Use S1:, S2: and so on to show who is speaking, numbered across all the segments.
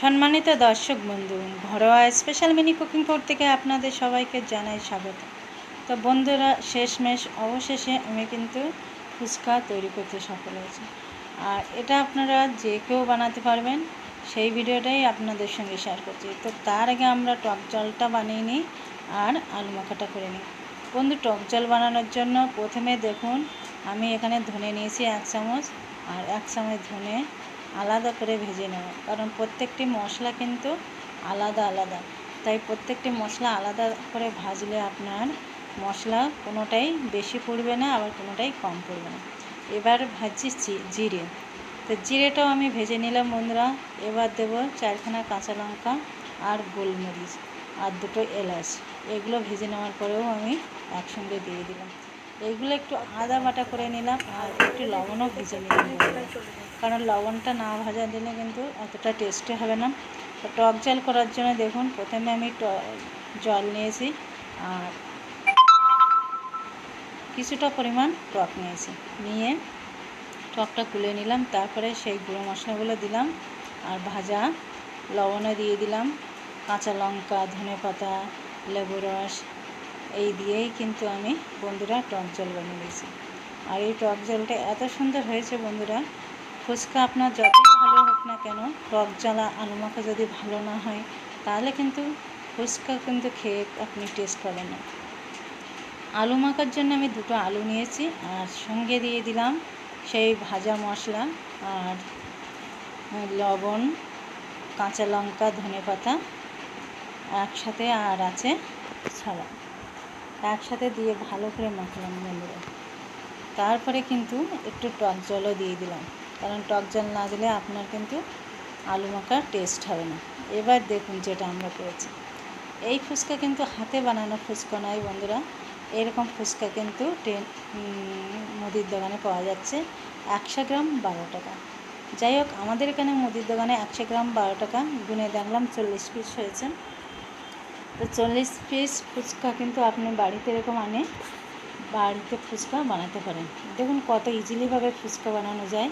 S1: সম্মানিত দর্শক বন্ধু, ঘরোয়া স্পেশাল মিনি কুকিং ফোর থেকে আপনাদের সবাইকে জানাই স্বাগত। তো বন্ধুরা, শেষমেশ অবশেষে আমি কিন্তু ফুচকা তৈরি করতে সফল হয়েছি। আর এটা আপনারা যে কেউ বানাতে পারবেন, সেই ভিডিওটাই আপনাদের সঙ্গে শেয়ার করছি। তো তার আগে আমরা টক জলটা বানিয়ে নিই আর আলু মাখাটা করে নিই। বন্ধু, টক জল বানানোর জন্য প্রথমে দেখুন, আমি এখানে ধনে নিয়েছি এক চামচ, আর এক চামচ ধনে আলাদা করে ভেজে নেব। কারণ প্রত্যেকটি মশলা কিন্তু আলাদা আলাদা। তাই প্রত্যেকটি মশলা আলাদা করে ভাজলে আপনার মশলা কোনোটাই বেশি পড়বে না, আবার কোনোটাই কম পড়বে না। এবার ভাজছি জিরে। তো জিরেটাও আমি ভেজে নিলাম বন্ধুরা। এবার দেবো চারখানা কাঁচা লঙ্কা আর গোলমরিচ আর দুটো এলাচ। এগুলো ভেজে নেওয়ার পরেও আমি একসঙ্গে দিয়ে দিলাম। এইগুলো একটু আদা বাটা করে নিলাম আর একটু লবণও ভেজে নিলাম কারণ লবণটা না ভাজা দিলে কিন্তু অতটা টেস্টি হবে না। টক জল করার জন্য দেখুন, প্রথমে আমি জল নিয়েছি আর কিছুটা পরিমাণ টক নিয়েছি। নিয়ে টকটা তুলে নিলাম, তারপরে সেই গুঁড়ো মশলাগুলো দিলাম আর ভাজা লবণে দিয়ে দিলাম। কাঁচা লঙ্কা ধনে পাতা লেবু রস এই দিয়েই কিন্তু আমি বন্ধুরা টক জল বানিয়ে দিয়েছি। আর এই টক জলটা এত সুন্দর হয়েছে বন্ধুরা, ফুচকা আপনার যত ভালো হোক না কেন, টক জ্বালা আলু মাখা যদি ভালো না হয়, তাহলে কিন্তু ফুচকা কিন্তু খেয়ে আপনি টেস্ট পাবেন না। আলু মাখার জন্য আমি দুটো আলু নিয়েছি, আর সঙ্গে দিয়ে দিলাম সেই ভাজা মশলা আর লবণ, কাঁচা লঙ্কা ধনে পাতা একসাথে আর আছে ছাড়া একসাথে দিয়ে ভালো করে মাখলাম বন্ধুরা। তারপরে কিন্তু একটু টক জলও দিয়ে দিলাম। কারণ টক জল না দিলে আপনার কিন্তু আলু মাখার টেস্ট হবে না। এবার দেখুন যেটা আমরা করেছি। এই ফুচকা কিন্তু হাতে বানানো ফুচকা নয় বন্ধুরা। এরকম ফুচকা কিন্তু ট্রেন মুদির দোকানে পাওয়া যাচ্ছে একশো গ্রাম বারো টাকা। যাই হোক, আমাদের এখানে মুদির দোকানে একশো গ্রাম বারো টাকা। গুনে দেখলাম চল্লিশ পিস হয়েছে। তো চল্লিশ পিস ফুচকা কিন্তু আপনি বাড়িতে এরকম আনে, বাড়িতে ফুচকা বানাতে পারেন। দেখুন কত ইজিলিভাবে ফুচকা বানানো যায়।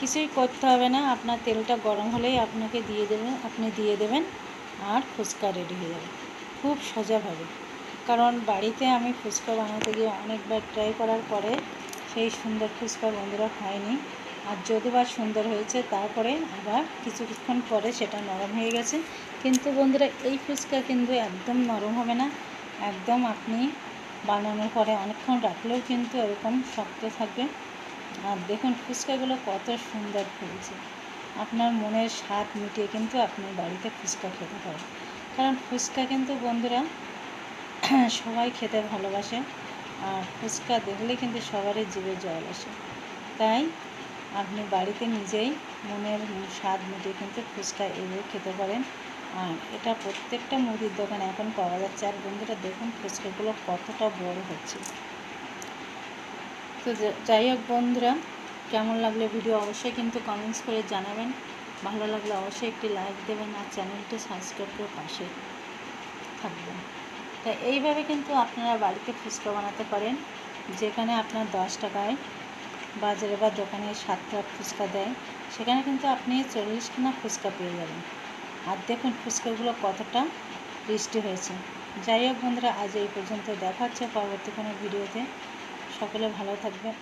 S1: কিছুই করতে হবে না, আপনার তেলটা গরম হলেই আপনাকে দিয়ে দেবেন, আপনি দিয়ে দেবেন আর ফুচকা রেডি হয়ে যাবে। খুব সোজাভাবে কারণ বাড়িতে আমি ফুচকা বানাতে গিয়ে অনেকবার ট্রাই করার পরে সেই সুন্দর ফুচকা বন্ধুরা হয়নি আর যদি বা সুন্দর হয়েছে, তারপরে আবার কিছু কিছুক্ষণ পরে সেটা নরম হয়ে গেছে। কিন্তু বন্ধুরা, এই ফুচকা কিন্তু একদম নরম হবে না। একদম আপনি বানানোর পরে অনেকক্ষণ রাখলেও কিন্তু এরকম শক্ত থাকবে। আর দেখুন, ফুচকাগুলো কত সুন্দর ফুলছে। আপনার মনের স্বাদ মিটিয়ে কিন্তু আপনি বাড়িতে ফুচকা খেতে পারেন। কারণ ফুচকা কিন্তু বন্ধুরা, সবাই খেতে ভালোবাসে। আর ফুচকা দেখলে কিন্তু সবারই জিভে জল আসে। তাই আপনি বাড়িতে নিজেই মনের স্বাদ মিটিয়ে কিন্তু ফুচকা এভাবে খেতে পারেন। আর এটা প্রত্যেকটা মুদির দোকানে এখন পাওয়া যাচ্ছে। আর বন্ধুরা, দেখুন ফুচকাগুলো কতটা বড় হচ্ছে। তো যাই হোক বন্ধুরা, কেমন লাগলে ভিডিও অবশ্যই কিন্তু কমেন্টস করে জানাবেন। ভালো লাগলে অবশ্যই একটি লাইক দেবেন আর চ্যানেলটি সাবস্ক্রাইব করে পাশে থাকবেন। তা এইভাবে কিন্তু আপনারা বাড়িতে ফুচকা বানাতে পারেন। যেখানে আপনার দশ টাকায় বাজারে বা দোকানে সাতটা ফুচকা দেয়, সেখানে কিন্তু আপনি চল্লিশখানা ফুচকা পেয়ে যাবেন। আর দেখুন ফুচকাগুলো কতটা টেস্টি হয়েছে। যাই হোক বন্ধুরা, আজ এই পর্যন্ত দেখা হচ্ছে পরবর্তী কোনো ভিডিওতে। সকলে ভালো থাকবেন।